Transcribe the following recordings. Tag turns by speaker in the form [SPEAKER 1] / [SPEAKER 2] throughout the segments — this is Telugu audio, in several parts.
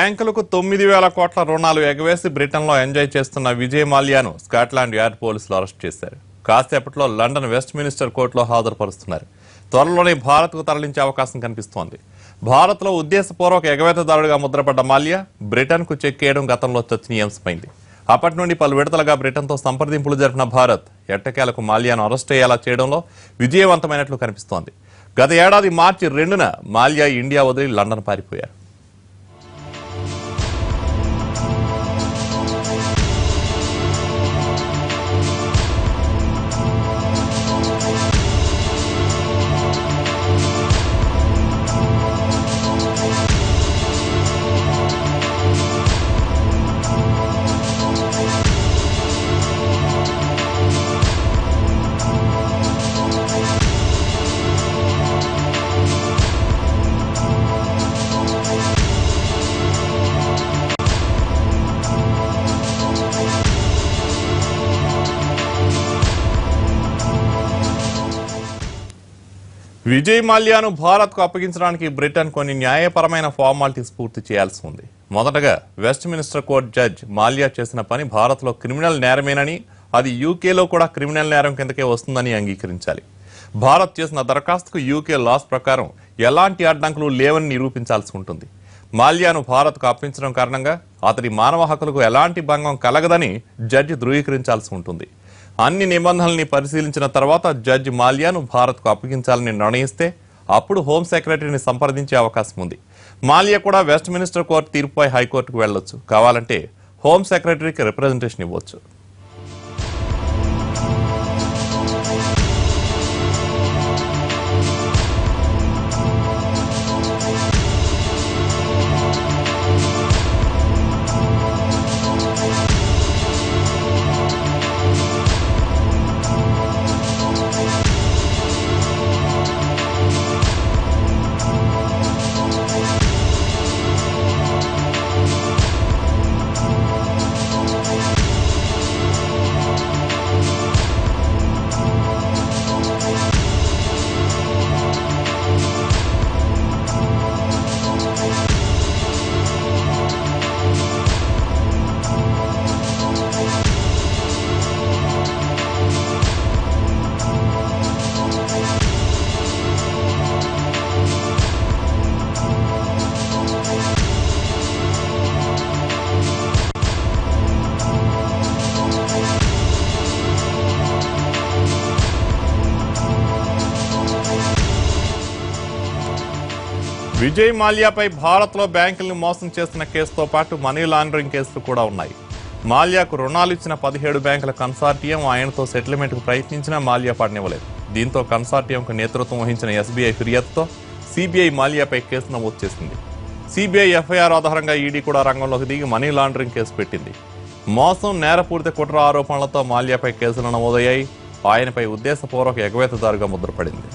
[SPEAKER 1] బ్యాంకులకు తొమ్మిది వేల కోట్ల రుణాలు ఎగవేసి బ్రిటన్లో ఎంజాయ్ చేస్తున్న విజయ్ మాల్యాను స్కాట్లాండ్ యార్డ్ పోలీసులు అరెస్ట్ చేశారు. కాసేపట్లో లండన్ వెస్ట్ మినిస్టర్ కోర్టులో హాజరుపరుస్తున్నారు. త్వరలోనే భారత్కు తరలించే అవకాశం కనిపిస్తోంది. భారత్లో ఉద్దేశపూర్వక ఎగవేతదారుడిగా ముద్రపడ్డ మాల్యా బ్రిటన్కు చెక్కేయడం గతంలో చర్చనీయాంశమైంది. అప్పటి నుండి పలు విడతలుగా బ్రిటన్తో సంప్రదింపులు జరిపిన భారత్ ఎట్టకేలకు మాల్యాను అరెస్ట్ అయ్యేలా చేయడంలో విజయవంతమైనట్లు కనిపిస్తోంది. గత ఏడాది మార్చి రెండున మాల్యా ఇండియా వదిలి లండన్ పారిపోయారు. విజయ్ మాల్యాను భారత్కు అప్పగించడానికి బ్రిటన్ కొన్ని న్యాయపరమైన ఫార్మాలిటీస్ పూర్తి చేయాల్సి ఉంది. మొదటగా Westminster court judge Mallya చేసిన పని భారత్లో క్రిమినల్ నేరమేనని అది యూకేలో కూడా క్రిమినల్ నేరం కిందకే వస్తుందని అంగీకరించాలి. భారత్ చేసిన దరఖాస్తుకు యూకే లాస్ ప్రకారం ఎలాంటి అడ్డంకులు లేవని నిరూపించాల్సి ఉంటుంది. మాల్యాను భారత్కు అప్పించడం కారణంగా అతడి మానవ హక్కులకు ఎలాంటి భంగం కలగదని జడ్జి ధృవీకరించాల్సి ఉంటుంది. అన్ని నిబంధనల్ని పరిశీలించిన తర్వాత జడ్జి మాల్యాను భారత్కు అప్పగించాలని నిర్ణయిస్తే అప్పుడు హోం సెక్రటరీని సంప్రదించే అవకాశం ఉంది. మాల్యా కూడా వెస్ట్ మినిస్టర్ కోర్టు తీర్పుపై హైకోర్టుకు వెళ్ళొచ్చు కావాలంటే హోం సెక్రటరీకి రిప్రజెంటేషన్ ఇవ్వచ్చు. విజయ్ మాల్యాపై భారత్లో బ్యాంకులను మోసం చేసిన కేసుతో పాటు మనీ లాండరింగ్ కేసులు కూడా ఉన్నాయి. మాల్యాకు రుణాలు ఇచ్చిన పదిహేడు బ్యాంకుల కన్సార్టియం ఆయనతో సెటిల్మెంట్కు ప్రయత్నించినా మాల్యా పడనివ్వలేదు. దీంతో కన్సార్టియంకు నేతృత్వం వహించిన ఎస్బీఐ ఫిర్యాదుతో సిబిఐ మాల్యాపై కేసు నమోదు చేసింది. సిబిఐ ఎఫ్ఐఆర్ ఆధారంగా ఈడీ కూడా రంగంలోకి దిగి మనీ లాండరింగ్ కేసు పెట్టింది. మోసం నేరపూరిత కుట్ర ఆరోపణలతో మాల్యాపై కేసులు నమోదయ్యాయి. ఆయనపై ఉద్దేశపూర్వక ఎగవేతదారుగా ముద్రపడింది.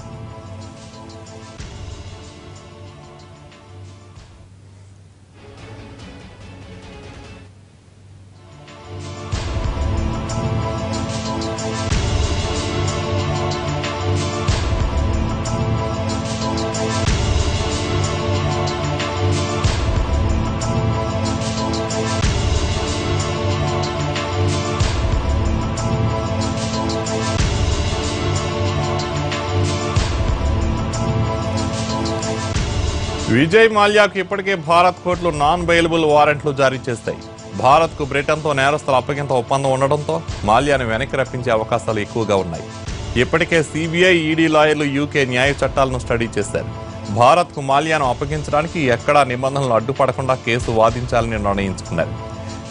[SPEAKER 1] విజయ్ మాల్యాకు ఇప్పటికే భారత్ కోర్టులు నాన్ బెయిలబుల్ వారెంట్లు జారీ చేస్తాయి. భారత్కు బ్రిటన్తో నేరస్తుల అప్పగింత ఒప్పందం ఉండడంతో మాల్యాను వెనక్కి రప్పించే అవకాశాలు ఎక్కువగా ఉన్నాయి. ఇప్పటికే సిబిఐ ఈడీ లాయర్లు యూకే న్యాయ చట్టాలను స్టడీ చేశారు. భారత్కు మాల్యాను అప్పగించడానికి ఎక్కడా నిబంధనలు అడ్డుపడకుండా కేసు వాదించాలని నిర్ణయించుకున్నారు.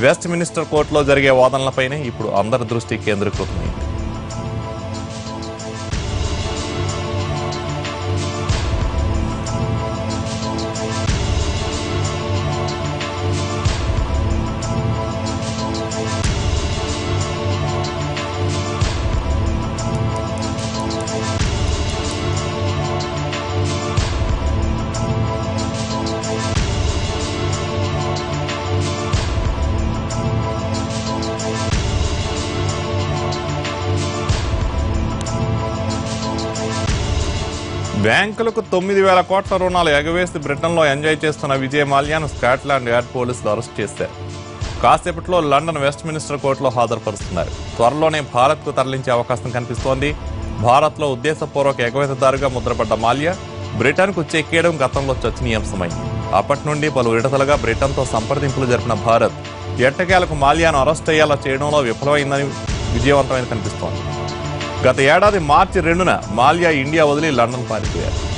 [SPEAKER 1] వెస్ట్ మినిస్టర్ కోర్టులో జరిగే వాదనలపైనే ఇప్పుడు అందరి దృష్టి కేంద్రీకృతమైంది. బ్యాంకులకు తొమ్మిది వేల కోట్ల రుణాలు ఎగవేసి బ్రిటన్లో ఎంజాయ్ చేస్తున్న విజయ్ మాల్యాను స్కాట్లాండ్ యార్డ్ పోలీసులు అరెస్ట్ చేశారు. కాసేపట్లో లండన్ వెస్ట్ మినిస్టర్ కోర్టులో హాజరుపరుస్తున్నారు. త్వరలోనే భారత్కు తరలించే అవకాశం కనిపిస్తోంది. భారత్లో ఉద్దేశపూర్వక ఎగవేతదారుగా ముద్రపడ్డ మాల్యా బ్రిటన్కు చెక్కేయడం గతంలో చర్చనీయాంశమైంది. అప్పటి నుండి పలు విడతలుగా బ్రిటన్తో సంప్రదింపులు జరిపిన భారత్ ఎట్టకేలకు మాల్యాను అరెస్ట్ అయ్యేలా చేయడంలో విఫలమైందని విజయవంతమైన కనిపిస్తోంది. గత ఏడాది మార్చి రెండున మాల్యా ఇండియా వదిలి లండన్ పారిపోయారు.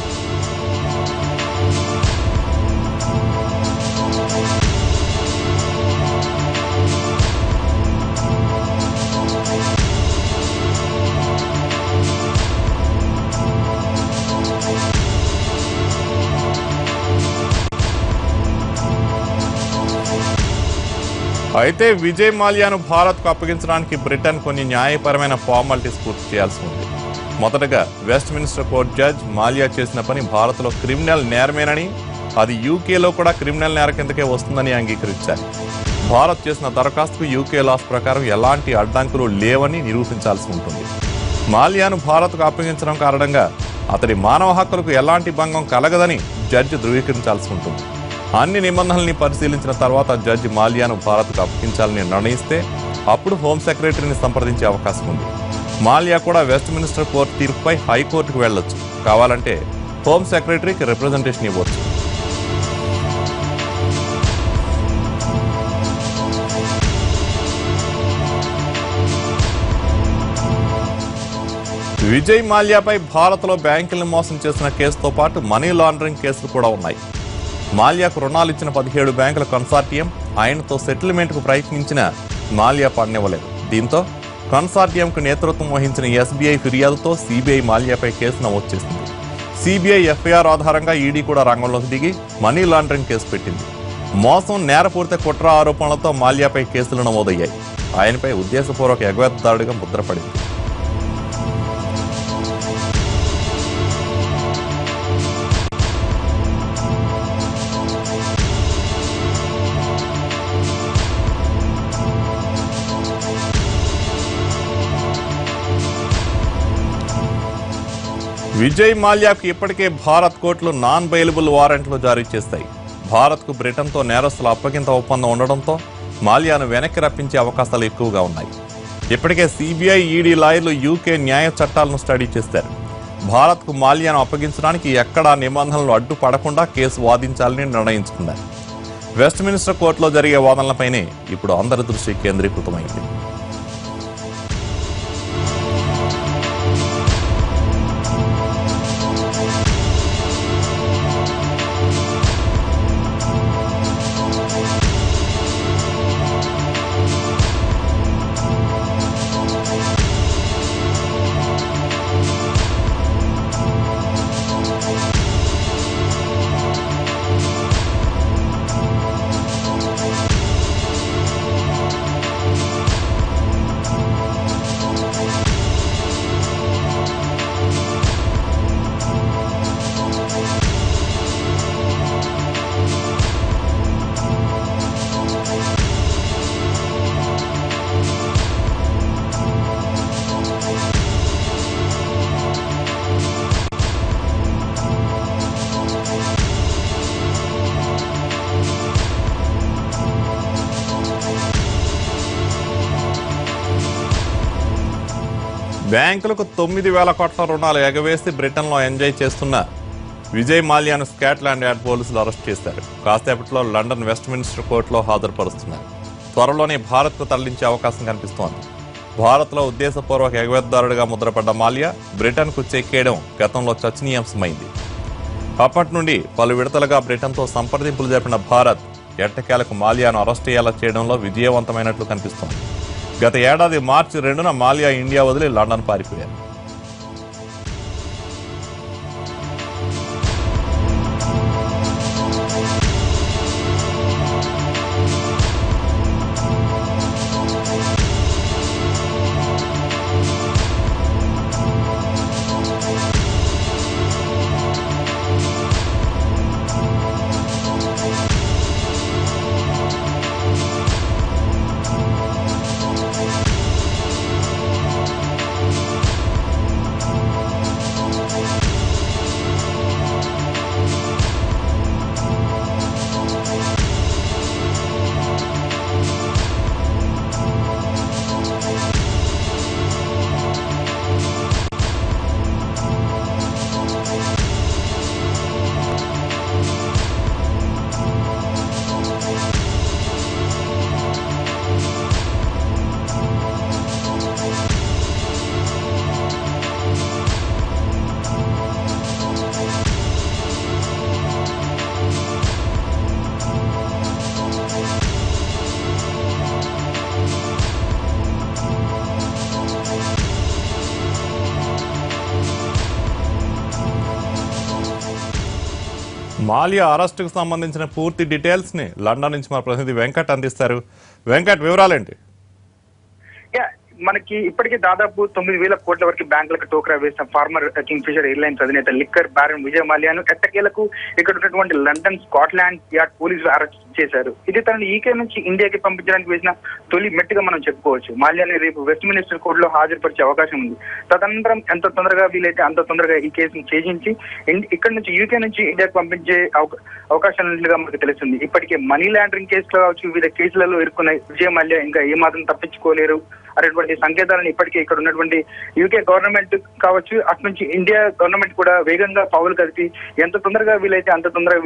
[SPEAKER 1] అయితే విజయ్ మాల్యాను భారత్కు అప్పగించడానికి బ్రిటన్ కొన్ని న్యాయపరమైన ఫార్మాలిటీస్ పూర్తి చేయాల్సి ఉంది. మొదటగా Westminster court judge Mallya చేసిన పని భారత్లో క్రిమినల్ నేరమేనని అది యూకేలో కూడా క్రిమినల్ నేర కిందకే వస్తుందని అంగీకరించారు. భారత్ చేసిన దరఖాస్తుకు యూకే లాస్ ప్రకారం ఎలాంటి అడ్డంకులు లేవని నిరూపించాల్సి ఉంటుంది. మాల్యాను భారత్కు అప్పగించడం కారణంగా అతడి మానవ హక్కులకు ఎలాంటి భంగం కలగదని జడ్జి ధృవీకరించాల్సి ఉంటుంది. అన్ని నిబంధనల్ని పరిశీలించిన తర్వాత జడ్జి మాల్యాను భారత్కు అప్పగించాలని నిర్ణయిస్తే అప్పుడు హోం సెక్రటరీని సంప్రదించే అవకాశం ఉంది. మాల్యా కూడా వెస్ట్ మినిస్టర్ కోర్టు తీర్పుపై హైకోర్టుకు వెళ్ళొచ్చు కావాలంటే హోం సెక్రటరీకి రిప్రజెంటేషన్ ఇవ్వచ్చు. విజయ్ మాల్యాపై భారత్లో బ్యాంకులను మోసం చేసిన కేసుతో పాటు మనీ లాండరింగ్ కేసులు కూడా ఉన్నాయి. మాల్యాకు రుణాలు ఇచ్చిన పదిహేడు బ్యాంకుల కన్సార్టియం ఆయనతో సెటిల్మెంట్కు ప్రయత్నించిన మాల్యా పడనివ్వలేదు దీంతో కన్సార్టియంకు నేతృత్వం వహించిన ఎస్బీఐ ఫిర్యాదుతో సిబిఐ మాల్యాపై కేసు నమోదు చేసింది. సిబిఐ ఎఫ్ఐఆర్ ఆధారంగా ఈడీ కూడా రంగంలోకి దిగి మనీ లాండరింగ్ కేసు పెట్టింది. మోసం నేరపూరిత కుట్ర ఆరోపణలతో మాల్యాపై కేసులు నమోదయ్యాయి. ఆయనపై ఉద్దేశపూర్వక ఎగవేతదారుడిగా ముద్రపడింది. విజయ్ మాల్యాకు ఇప్పటికే భారత్ కోర్టులు నాన్ బెయిలబుల్ వారెంట్లు జారీ చేస్తాయి. భారత్కు బ్రిటన్తో నేరస్తుల అప్పగింత ఒప్పందం ఉండడంతో మాల్యాను వెనక్కి రప్పించే అవకాశాలు ఎక్కువగా ఉన్నాయి. ఇప్పటికే సిబిఐ ఈడీ లాయర్లు యూకే న్యాయ చట్టాలను స్టడీ చేశారు భారత్కు మాల్యాను అప్పగించడానికి ఎక్కడా నిబంధనలు అడ్డుపడకుండా కేసు వాదించాలని నిర్ణయించుకున్నారు. వెస్ట్ మినిస్టర్ కోర్టులో జరిగే వాదనలపైనే ఇప్పుడు అందరి దృష్టి కేంద్రీకృతమైంది. బ్యాంకులకు తొమ్మిది వేల కోట్ల రుణాలు ఎగవేసి బ్రిటన్లో ఎంజాయ్ చేస్తున్న విజయ్ మాల్యాను స్కాట్లాండ్ యార్డ్ పోలీసులు అరెస్ట్ చేశారు. కాసేపట్లో లండన్ వెస్ట్మినిస్టర్ కోర్టులో హాజరుపరుస్తున్నారు. త్వరలోనే భారత్కు తరలించే అవకాశం కనిపిస్తోంది. భారత్లో ఉద్దేశపూర్వక ఎగవేతదారుడిగా ముద్రపడ్డ మాల్యా బ్రిటన్కు చెక్కేయడం గతంలో చర్చనీయాంశమైంది. అప్పటి నుండి పలు విడతలుగా బ్రిటన్తో సంప్రదింపులు జరిపిన భారత్ ఎట్టకేలకు మాల్యాను అరెస్ట్ చేయాలా చేయడంలో విజయవంతమైనట్లు కనిపిస్తోంది. గత ఏడాది మార్చి రెండున మాల్యా ఇండియా వదిలి లండన్ పారిపోయారు మాల్యా అరెస్టుకు సంబంధించిన పూర్తి డీటెయిల్స్ని లండన్ నుంచి మా ప్రతినిధి వెంకట్ అందిస్తారు. వెంకట్ వివరాలేంటి?
[SPEAKER 2] మనకి ఇప్పటికే దాదాపు తొమ్మిది వేల కోట్ల వరకు బ్యాంకులకు టోకరా వేసిన ఫార్మర్ కింగ్ ఫిషర్ ఎయిర్లైన్స్ అధినేత లిక్కర్ బారన్ విజయ్ మాల్యాను ఎట్టకేలకు ఇక్కడ ఉన్నటువంటి లండన్ స్కాట్లాండ్ యార్డ్ పోలీసులు అరెస్ట్ చేశారు. ఇది తనను ఈకే నుంచి ఇండియాకి పంపించడానికి వేసిన తొలి మెట్టుగా మనం చెప్పుకోవచ్చు. మాల్యాని రేపు వెస్ట్ మినిస్టర్ కోర్టు లో హాజరుపరిచే అవకాశం ఉంది. తదనంతరం ఎంత తొందరగా వీలైతే అంత తొందరగా ఈ కేసును ఛేదించి ఇక్కడ నుంచి యూకే నుంచి ఇండియాకి పంపించే అవకాశం ఉన్నట్లుగా మనకు తెలుస్తుంది. ఇప్పటికే మనీ లాండరింగ్ కేసులో కావచ్చు వివిధ కేసులలో ఇరుక్కున్న విజయ్ మాల్యా ఇంకా ఏమాత్రం తప్పించుకోలేరు అనేటువంటి సంకేతాలను ఇప్పటికే ఇక్కడ ఉన్నటువంటి యూకే గవర్నమెంట్ కావచ్చు అటు నుంచి ఇండియా గవర్నమెంట్ కూడా వేగంగా పావులు కలిపి ఎంత తొందరగా వీలైతే అంత తొందరగా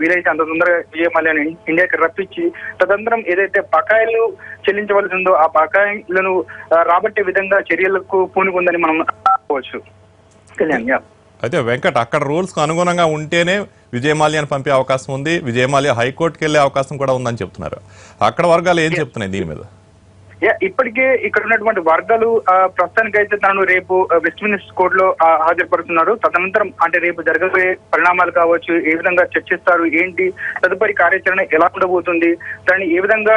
[SPEAKER 2] వీలైతే అంత తొందరగా విజయ మల్యాన్ని ఇండియాకి రప్పించి తదనంతరం ఏదైతే బకాయిలు చెల్లించవలసి ఉందో ఆ బకాయిలను రాబట్టే విధంగా చర్యలకు పూనుకుందని మనం అనుకోవచ్చు. కళ్యాణ్ యా.
[SPEAKER 1] అయితే వెంకట్ అక్కడ రూల్స్కు అనుగుణంగా ఉంటేనే విజయ్ మాల్యాను పంపే అవకాశం ఉంది విజయ్ మాల్యా హైకోర్టుకి వెళ్ళే అవకాశం కూడా ఉందని చెప్తున్నారు. అక్కడ వర్గాలు ఏం చెప్తున్నాయి దీని మీద?
[SPEAKER 2] ఇప్పటికే ఇక్కడ ఉన్నటువంటి వర్గాలు ప్రస్తుతానికి ప్రస్తుతానికైతే తనను రేపు వెస్ట్ మినిస్టర్ కోర్ట్లో హాజరుపరుస్తున్నారు. తదనంతరం అంటే రేపు జరగబోయే పరిణామాలు కావచ్చు ఏ విధంగా చర్చిస్తారు ఏంటి తదుపరి కార్యాచరణ ఎలా ఉండబోతుంది దాన్ని ఏ విధంగా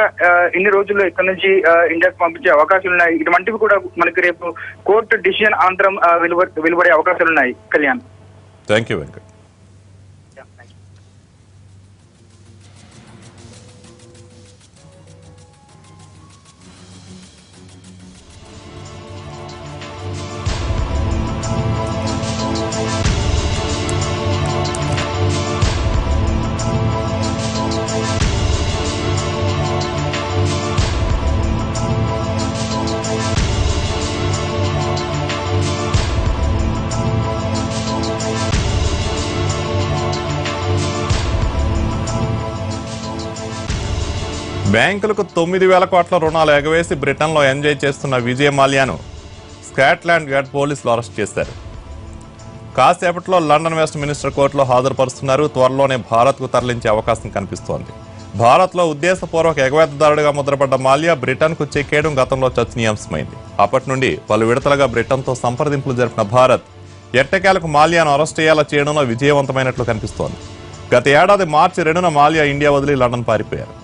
[SPEAKER 2] ఎన్ని రోజుల్లో ఇక్కడ నుంచి ఇండియాకు పంపించే అవకాశాలు ఉన్నాయి ఇటువంటివి కూడా మనకి రేపు కోర్టు డిసిజన్ అనంతరం వెలువ- వెలువడే అవకాశాలు ఉన్నాయి. కళ్యాణ్.
[SPEAKER 1] థ్యాంక్ యూ వెంకట్ బ్యాంకులకు తొమ్మిది వేల కోట్ల రుణాలు ఎగవేసి బ్రిటన్లో ఎంజాయ్ చేస్తున్న విజయ్ మాల్యాను స్కాట్లాండ్ యార్డ్ పోలీసులు అరెస్ట్ చేశారు. కాసేపట్లో లండన్ వెస్ట్ మినిస్టర్ కోర్టులో హాజరుపరుస్తున్నారు. త్వరలోనే భారత్కు తరలించే అవకాశం కనిపిస్తోంది. భారత్లో ఉద్దేశపూర్వక ఎగవేతదారుడిగా ముద్రపడ్డ మాల్యా బ్రిటన్కు చెక్కేయడం గతంలో చర్చనీయాంశమైంది. అప్పటి నుండి పలు విడతలుగా బ్రిటన్తో సంప్రదింపులు జరిపిన భారత్ ఎట్టకేలకు మాల్యాను అరెస్ట్ చేయాలా చేయడంలో విజయవంతమైనట్లు కనిపిస్తోంది. గత ఏడాది మార్చి రెండున మాల్యా ఇండియా వదిలి లండన్ పారిపోయారు.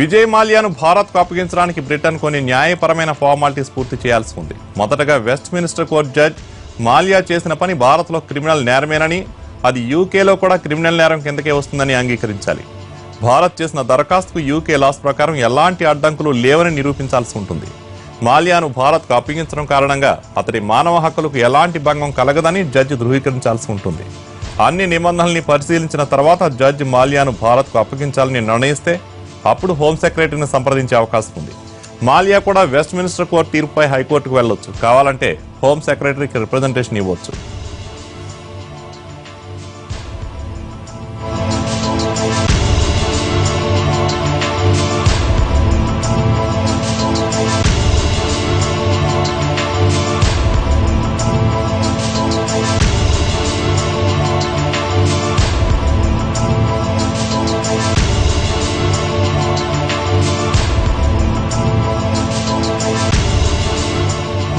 [SPEAKER 1] విజయ్ మాల్యాను భారత్కు అప్పగించడానికి బ్రిటన్ కొన్ని న్యాయపరమైన ఫార్మాలిటీస్ పూర్తి చేయాల్సి ఉంది. మొదటగా Westminster court judge Mallya చేసిన పని భారత్లో క్రిమినల్ నేరమేనని అది యూకేలో కూడా క్రిమినల్ నేరం కిందకే వస్తుందని అంగీకరించాలి. భారత్ చేసిన దరఖాస్తుకు యూకే లాస్ ప్రకారం ఎలాంటి అడ్డంకులు లేవని నిరూపించాల్సి ఉంటుంది. మాల్యాను భారత్కు అప్పగించడం కారణంగా అతడి మానవ హక్కులకు ఎలాంటి భంగం కలగదని జడ్జి ధృవీకరించాల్సి ఉంటుంది. అన్ని నిబంధనల్ని పరిశీలించిన తర్వాత జడ్జి మాల్యాను భారత్కు అప్పగించాలని నిర్ణయిస్తే అప్పుడు హోమ్ సెక్రటరీని సంప్రదించే అవకాశం ఉంది. మాల్యా కూడా వెస్ట్ మినిస్టర్ కోర్టు తీర్పుపై హైకోర్టుకు వెళ్ళొచ్చు. కావాలంటే హోమ్ సెక్రటరీకి రిప్రజెంటేషన్ ఇవ్వచ్చు.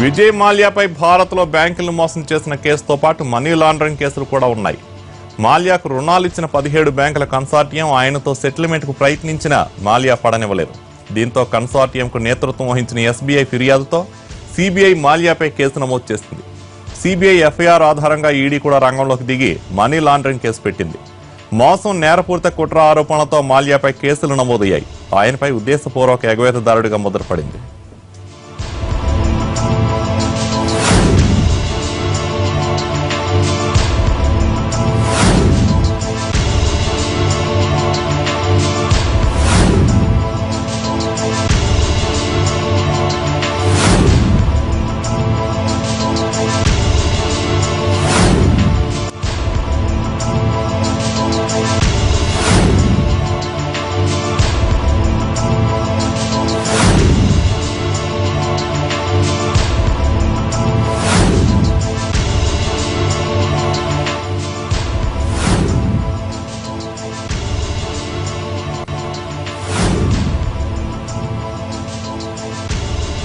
[SPEAKER 1] విజయ్ మాల్యాపై భారత్లో బ్యాంకులను మోసం చేసిన కేసుతో పాటు మనీ లాండరింగ్ కేసులు కూడా ఉన్నాయి. మాల్యాకు రుణాలు ఇచ్చిన పదిహేడు బ్యాంకుల కన్సార్టియం ఆయనతో సెటిల్మెంట్కు ప్రయత్నించినా మాల్యా పడనివ్వలేదు. దీంతో కన్సార్టియంకు నేతృత్వం వహించిన ఎస్బీఐ ఫిర్యాదుతో సిబిఐ మాల్యాపై కేసు నమోదు చేసింది. సిబిఐ ఎఫ్ఐఆర్ ఆధారంగా ఈడీ కూడా రంగంలోకి దిగి మనీ లాండరింగ్ కేసు పెట్టింది. మోసం నేరపూరిత కుట్ర ఆరోపణలతో మాల్యాపై కేసులు నమోదయ్యాయి. ఆయనపై ఉద్దేశపూర్వక ఎగవేతదారుడిగా ముద్రపడింది.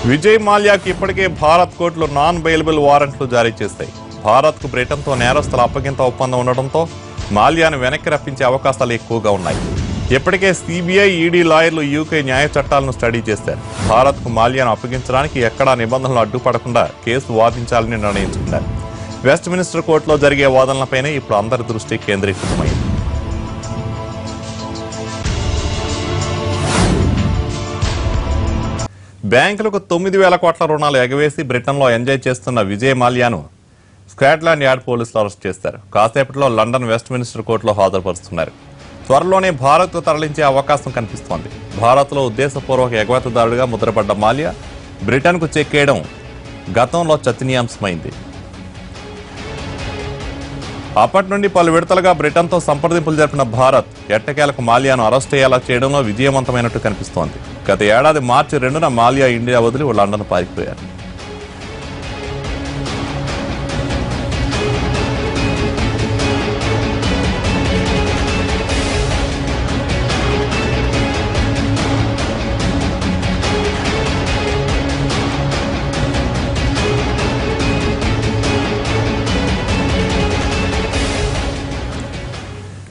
[SPEAKER 1] విజయ్ మాల్యాకి ఇప్పటికే భారత్ కోర్టులు నాన్ బెయిలబుల్ వారెంట్లు జారీ చేస్తాయి. భారత్కు బ్రిటన్తో నేరస్తుల అప్పగింత ఒప్పందం ఉండడంతో మాల్యాను వెనక్కి రప్పించే అవకాశాలు ఎక్కువగా ఉన్నాయి. ఇప్పటికే సిబిఐ ఈడీ లాయర్లు యూకే న్యాయ చట్టాలను స్టడీ చేశారు. భారత్కు మాల్యాను అప్పగించడానికి ఎక్కడా నిబంధనలు అడ్డుపడకుండా కేసు వాదించాలని నిర్ణయించుకున్నారు. వెస్ట్ మినిస్టర్ కోర్టులో జరిగే వాదనలపైనే ఇప్పుడు అందరి దృష్టి కేంద్రీకృతమైంది. బ్యాంకులకు తొమ్మిది వేల కోట్ల రుణాలు ఎగవేసి బ్రిటన్లో ఎంజాయ్ చేస్తున్న విజయ్ మాల్యాను స్కాట్లాండ్ యార్డ్ పోలీసులు అరెస్ట్ చేస్తారు కాసేపట్లో లండన్ వెస్ట్ మినిస్టర్ కోర్టులో హాజరుపరుస్తున్నారు. త్వరలోనే భారత్ తరలించే అవకాశం కనిపిస్తోంది. భారత్లో ఉద్దేశపూర్వక ఎగవేతదారుడిగా ముద్రపడ్డ మాల్యా బ్రిటన్కు చెక్కేయడం గతంలో చర్చనీయాంశమైంది అప్పటి నుండి పలు విడతలుగా బ్రిటన్తో సంప్రదింపులు జరిపిన భారత్ ఎట్టకేలకు మాల్యాను అరెస్ట్ అయ్యేలా చేయడంలో విజయవంతమైనట్టు కనిపిస్తోంది. గత ఏడాది మార్చి రెండున మాల్యా ఇండియా వదిలి లండన్ పారిపోయారు.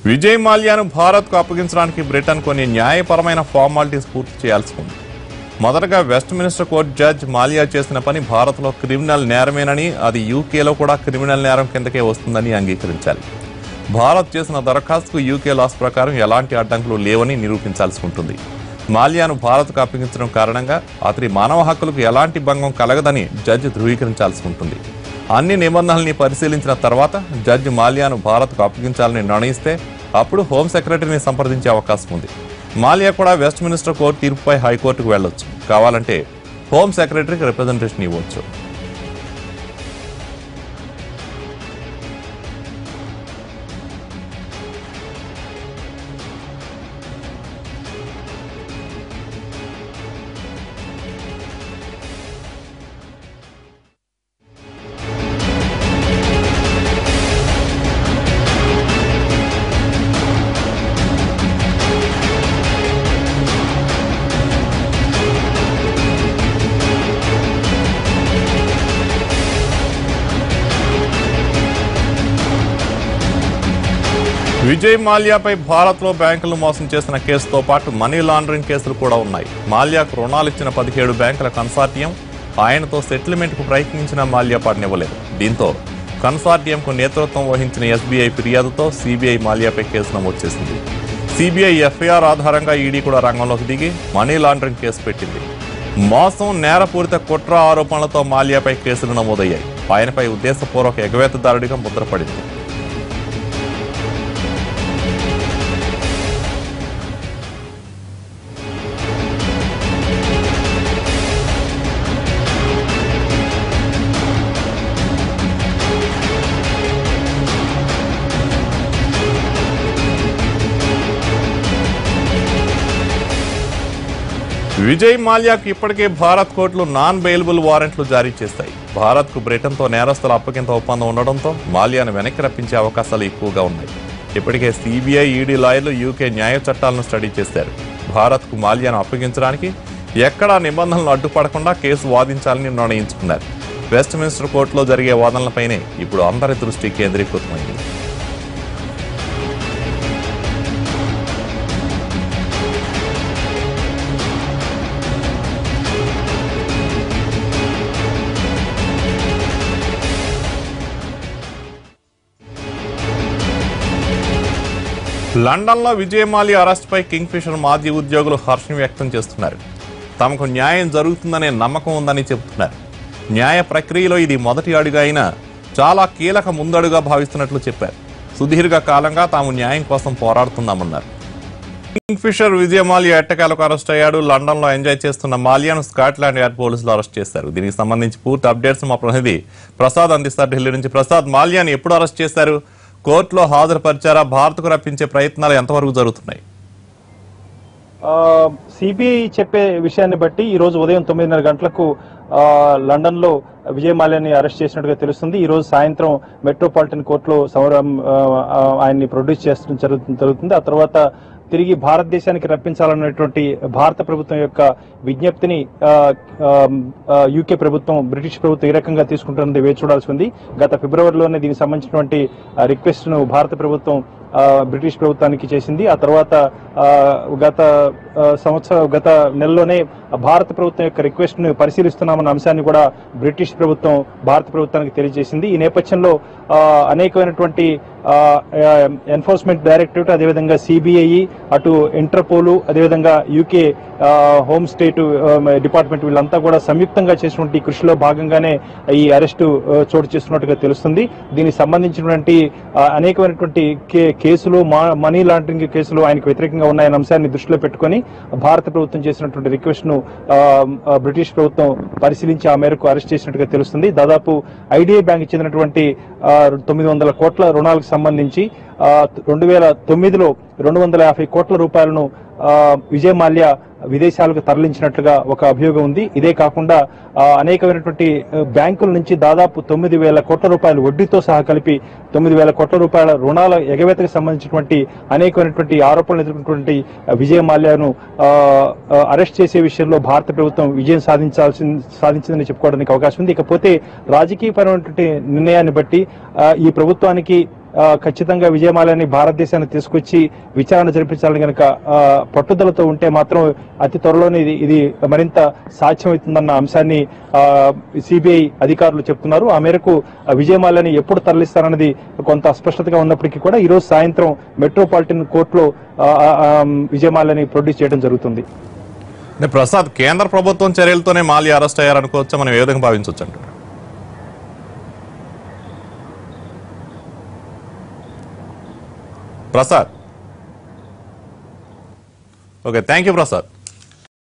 [SPEAKER 1] విజయ్ మాల్యాను భారత్కు అప్పగించడానికి బ్రిటన్ కొన్ని న్యాయపరమైన ఫార్మాలిటీస్ పూర్తి చేయాల్సి ఉంది. మొదటగా Westminster court judge Mallya చేసిన పని భారత్లో క్రిమినల్ నేరమేనని అది యూకేలో కూడా క్రిమినల్ నేరం కిందకే వస్తుందని అంగీకరించాలి. భారత్ చేసిన దరఖాస్తుకు యూకే లాస్ ప్రకారం ఎలాంటి అడ్డంకులు లేవని నిరూపించాల్సి ఉంటుంది. మాల్యాను భారత్కు అప్పగించడం కారణంగా అతని మానవ హక్కులకు ఎలాంటి భంగం కలగదని జడ్జి ధృవీకరించాల్సి ఉంటుంది. అన్ని నిబంధనల్ని పరిశీలించిన తర్వాత జడ్జి మాల్యాను భారత్కు అప్పగించాలని నిర్ణయిస్తే అప్పుడు హోమ్ సెక్రటరీని సంప్రదించే అవకాశం ఉంది. మాల్యా కూడా వెస్ట్ మినిస్టర్ కోర్టు తీర్పుపై హైకోర్టుకు వెళ్ళొచ్చు కావాలంటే హోమ్ సెక్రటరీకి రిప్రజెంటేషన్ ఇవ్వచ్చు. విజయ్ మాల్యాపై భారత్లో బ్యాంకులు మోసం చేసిన కేసుతో పాటు మనీ లాండరింగ్ కేసులు కూడా ఉన్నాయి. మాల్యాకు రుణాలు ఇచ్చిన పదిహేడు బ్యాంకుల కన్సార్టియం ఆయనతో సెటిల్మెంట్కు ప్రయత్నించిన మాల్యా పడనివ్వలేదు. దీంతో కన్సార్టియంకు నేతృత్వం వహించిన ఎస్బీఐ ఫిర్యాదుతో సీబీఐ మాల్యాపై కేసు నమోదు చేసింది. సిబిఐ ఎఫ్ఐఆర్ ఆధారంగా ఈడీ కూడా రంగంలోకి దిగి మనీ లాండరింగ్ కేసు పెట్టింది. మోసం నేరపూరిత కుట్ర ఆరోపణలతో మాల్యాపై కేసులు నమోదయ్యాయి. ఆయనపై ఉద్దేశపూర్వక ఎగవేతదారుడిగా ముద్రపడింది. విజయ్ మాల్యాకు ఇప్పటికే భారత్ కోర్టులు నాన్ బెయిలబుల్ వారెంట్లు జారీ చేస్తాయి. భారత్కు బ్రిటన్తో నేరస్తుల అప్పగింత ఒప్పందం ఉండడంతో మాల్యాను వెనక్కి రప్పించే అవకాశాలు ఎక్కువగా ఉన్నాయి. ఇప్పటికే సిబిఐ ఈడీ లాయర్లు యూకే న్యాయ చట్టాలను స్టడీ చేశారు. భారత్కు మాల్యాను అప్పగించడానికి ఎక్కడా నిబంధనలు అడ్డుపడకుండా కేసు వాదించాలని నిర్ణయించుకున్నారు. వెస్ట్ మినిస్టర్ కోర్టులో జరిగే వాదనలపైనే ఇప్పుడు అందరి దృష్టి కేంద్రీకృతమైంది. లండన్లో విజయమాలి అరెస్ట్పై కింగ్ ఫిషర్ మాజీ ఉద్యోగులు హర్షం వ్యక్తం చేస్తున్నారు. తమకు న్యాయం జరుగుతుందనే నమ్మకం ఉందని చెబుతున్నారు. న్యాయ ప్రక్రియలో ఇది మొదటి అడుగు అయినా చాలా కీలక ముందడుగా భావిస్తున్నట్లు చెప్పారు. సుదీర్ఘ కాలంగా తాము న్యాయం కోసం పోరాడుతున్నామన్నారు. కింగ్ ఫిషర్ విజయమాలి ఎట్టకాలకు అరెస్ట్ అయ్యాడు. లండన్లో ఎంజాయ్ చేస్తున్న మాల్యాను స్కాట్లాండ్ యార్డ్ పోలీసులు అరెస్ట్ చేశారు. దీనికి సంబంధించి పూర్తి అప్డేట్స్ మా ప్రతినిధి ప్రసాద్ అందిస్తారు. ఢిల్లీ నుంచి ప్రసాద్ మాల్యాని ఎప్పుడు అరెస్ట్ చేశారు? కోర్టులో హాజరుపరిచారా? భారత్కు రప్పించే ప్రయత్నాలు ఎంతవరకు జరుగుతున్నాయి?
[SPEAKER 3] సిబిఐ చెప్పే విషయాన్ని బట్టి ఈ రోజు ఉదయం తొమ్మిదిన్నర గంటలకు ఆ, లండన్లో విజయ్ అరెస్ట్ చేసినట్టుగా తెలుస్తుంది. ఈ రోజు సాయంత్రం మెట్రోపాలిటన్ కోర్టులో సమరం ఆయన్ని ప్రొడ్యూస్ చేస్తడం జరుగుతుంది. ఆ తర్వాత తిరిగి భారతదేశానికి రప్పించాలన్నటువంటి భారత ప్రభుత్వం యొక్క విజ్ఞప్తిని యూకే ప్రభుత్వం బ్రిటిష్ ప్రభుత్వం ఏ రకంగా తీసుకుంటున్నది వేచి చూడాల్సి ఉంది. గత ఫిబ్రవరిలోనే దీనికి సంబంధించినటువంటి రిక్వెస్ట్ను భారత ప్రభుత్వం బ్రిటిష్ ప్రభుత్వానికి చేసింది. ఆ తర్వాత గత సంవత్సరం గత నెలలోనే భారత ప్రభుత్వం యొక్క రిక్వెస్ట్ను పరిశీలిస్తున్నామన్న అంశాన్ని కూడా బ్రిటిష్ ప్రభుత్వం భారత ప్రభుత్వానికి తెలియజేసింది. ఈ నేపథ్యంలో అనేకమైనటువంటి ఎన్ఫోర్స్మెంట్ డైరెక్టరేట్ అదేవిధంగా సిబిఐ అటు ఇంటర్పోలు అదేవిధంగా యూకే హోమ్ స్టేట్ డిపార్ట్మెంట్ వీళ్ళంతా కూడా సంయుక్తంగా చేసినటువంటి కృషిలో భాగంగానే ఈ అరెస్టు చోటు చేస్తున్నట్టుగా తెలుస్తుంది. దీనికి సంబంధించినటువంటి అనేకమైనటువంటి కే- కేసులు మా- మనీ లాండరింగ్ కేసులు ఆయనకు వ్యతిరేకంగా ఉన్నాయన్న అంశాన్ని దృష్టిలో పెట్టుకొని భారత ప్రభుత్వం చేసినటువంటి రిక్వెస్ట్ను ఆ, బ్రిటిష్ ప్రభుత్వం పరిశీలించి ఆ మేరకు అరెస్ట్ చేసినట్టుగా తెలుస్తుంది. దాదాపు ఐడిఐ బ్యాంక్ చెందినటువంటి తొమ్మిది వందల కోట్ల రుణాలకు సంబంధించి రెండు వేల తొమ్మిదిలో రెండు వందల యాభై కోట్ల రూపాయలను విజయ్ మాల్యా విదేశాలకు తరలించినట్లుగా ఒక అభియోగం ఉంది. ఇదే కాకుండా అనేకమైనటువంటి బ్యాంకుల నుంచి దాదాపు తొమ్మిది వేల కోట్ల రూపాయలు వడ్డీతో సహా కలిపి తొమ్మిది వేల కోట్ల రూపాయల రుణాల ఎగవేతకు సంబంధించినటువంటి అనేకమైనటువంటి ఆరోపణలు ఎదుర్కొన్నటువంటి విజయ్ మాల్యాను అరెస్ట్ చేసే విషయంలో భారత ప్రభుత్వం విజయం సాధించాల్సి సాధించిందని చెప్పుకోవడానికి అవకాశం ఉంది. ఇకపోతే రాజకీయపరమైనటువంటి నిర్ణయాన్ని బట్టి ఈ ప్రభుత్వానికి ఖచ్చితంగా విజయమాలని భారతదేశాన్ని తీసుకొచ్చి విచారణ జరిపించాలని కనుక పట్టుదలతో ఉంటే మాత్రం అతి త్వరలోనే ఇది ఇది మరింత సాధ్యమవుతుందన్న అంశాన్ని సిబిఐ అధికారులు చెప్తున్నారు. ఆ మేరకు ఆ, విజయమాలని ఎప్పుడు తరలిస్తారన్నది కొంత అస్పష్టతగా ఉన్నప్పటికీ కూడా ఈ రోజు సాయంత్రం మెట్రోపాలిటన్ కోర్టులో విజయమాలని ప్రొడ్యూస్ చేయడం జరుగుతుంది.
[SPEAKER 1] ప్రసాద్ కేంద్ర ప్రభుత్వం చర్యలతోనే మాల్యా అరెస్ట్ అయ్యారనుకోవచ్చా? మనం ఏ విధంగా భావించవచ్చు అంటారు Prasad okay thank you Prasad